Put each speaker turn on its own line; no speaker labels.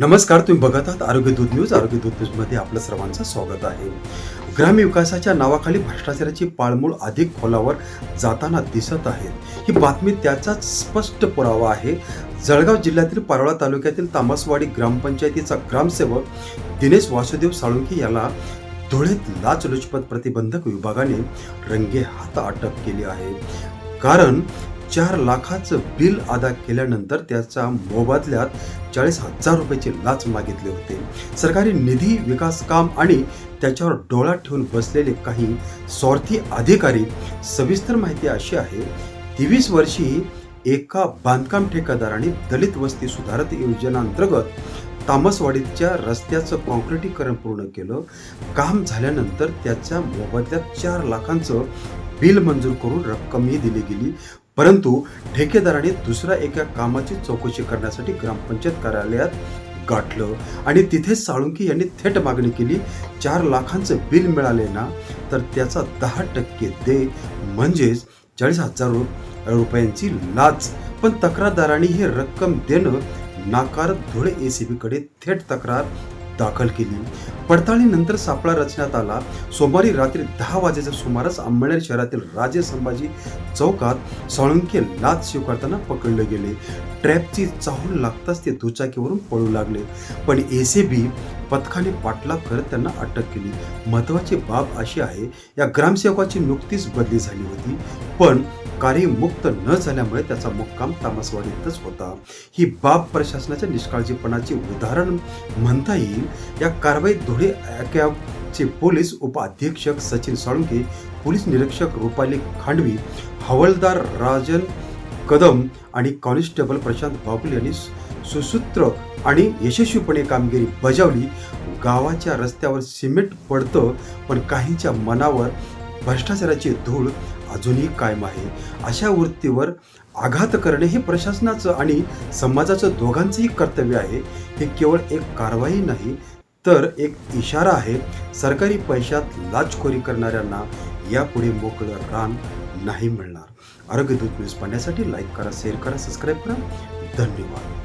नमस्कार तुम्ही बघत आहात आरोग्य दूध न्यूज. आरोग्य दूत न्यूजमध्ये आपलं सर्वांचं स्वागत आहे. ग्रामविकासाच्या नावाखाली भ्रष्टाचाराची पाळमूळ अधिक खोलावर जाताना दिसत आहेत. ही बातमी त्याचाच स्पष्ट पुरावा आहे. जळगाव जिल्ह्यातील पारोळा तालुक्यातील तामसवाडी ग्रामपंचायतीचा ग्रामसेवक दिनेश वासुदेव साळुंके याला धुळेत लाचलुचपत प्रतिबंधक विभागाने रंगे हात अटक केली आहे. कारण चार लाखाचं बिल अदा केल्यानंतर त्याचा मोबदल्यात चाळीस हजार रुपयाची लाच मागितले होते. सरकारी निधी विकास काम आणि त्याच्यावर डोळा ठेवून बसलेले काही स्वार्थी अधिकारी सविस्तर माहिती अशी आहे तेवीस वर्षी एका बांधकाम ठेकेदाराने दलित वस्ती सुधारत योजनांतर्गत तामसवाडीच्या रस्त्याचं कॉन्क्रिटीकरण पूर्ण केलं. काम झाल्यानंतर त्याच्या मोबदल्यात चार लाखांचं बिल मंजूर करून रक्कमही दिली गेली. परंतु ठेकेदाराने दुसऱ्या एका कामाची चौकशी करण्यासाठी ग्रामपंचायत कार्यालयात गाठलं. आणि तिथे साळुंकी यांनी थेट मागणी केली चार लाखांचं बिल मिळाले ना तर त्याचा दहा टक्के दे. म्हणजेच चाळीस हजार रुपयांची लाच. पण तक्रारदारांनी ही रक्कम देणं नाकारत धुळे एसीबीकडे थेट तक्रार दाखल केली. पडताळणीनंतर सापळा रचण्यात आला. सोमवारी रात्री दहा वाजेच्या सुमारास अंमळनेर शहरातील राजे संभाजी चौकात साळुंके लाच स्वीकारताना पकडले गेले. ट्रॅपची चाहूल लागताच ते दुचाकीवरून पळू लागले. पण एसीबी पथकाने पाठलाग करत त्यांना अटक केली. महत्वाची बाब अशी आहे या ग्रामसेवकाची नुकतीच बदली झाली होती. पण कार्यमुक्त न झाल्यामुळे त्याचा मुक्काम तामसवाडीतच होता. ही बाब प्रशासनाच्या निष्काळजीपणाचे उदाहरण म्हणता येईल. या कारवाईत धुळे चे पोलीस उपअधीक्षक सचिन साळुंके पोलीस निरीक्षक रुपाली खांडवी हवालदार राजन कदम आणि कॉन्स्टेबल प्रशांत बाबुल यांनी सुसूत्र आणि यशस्वीपणे कामगिरी बजावली. गावाच्या रस्त्यावर सिमेंट पडतं पण काहींच्या मनावर भ्रष्टाचाराची धूळ अजूनही कायम आहे. अशा वृत्तीवर आघात करणे हे प्रशासनाचं आणि समाजाचं दोघांचंही कर्तव्य आहे. हे केवळ एक कारवाई नाही तर एक इशारा आहे. सरकारी पैशात लाचखोरी करणाऱ्यांना यापुढे मोकळं रान नाही मिळणार. आरोग्यदूत न्यूज पाहण्यासाठी लाईक करा शेअर करा सबस्क्राईब करा. धन्यवाद.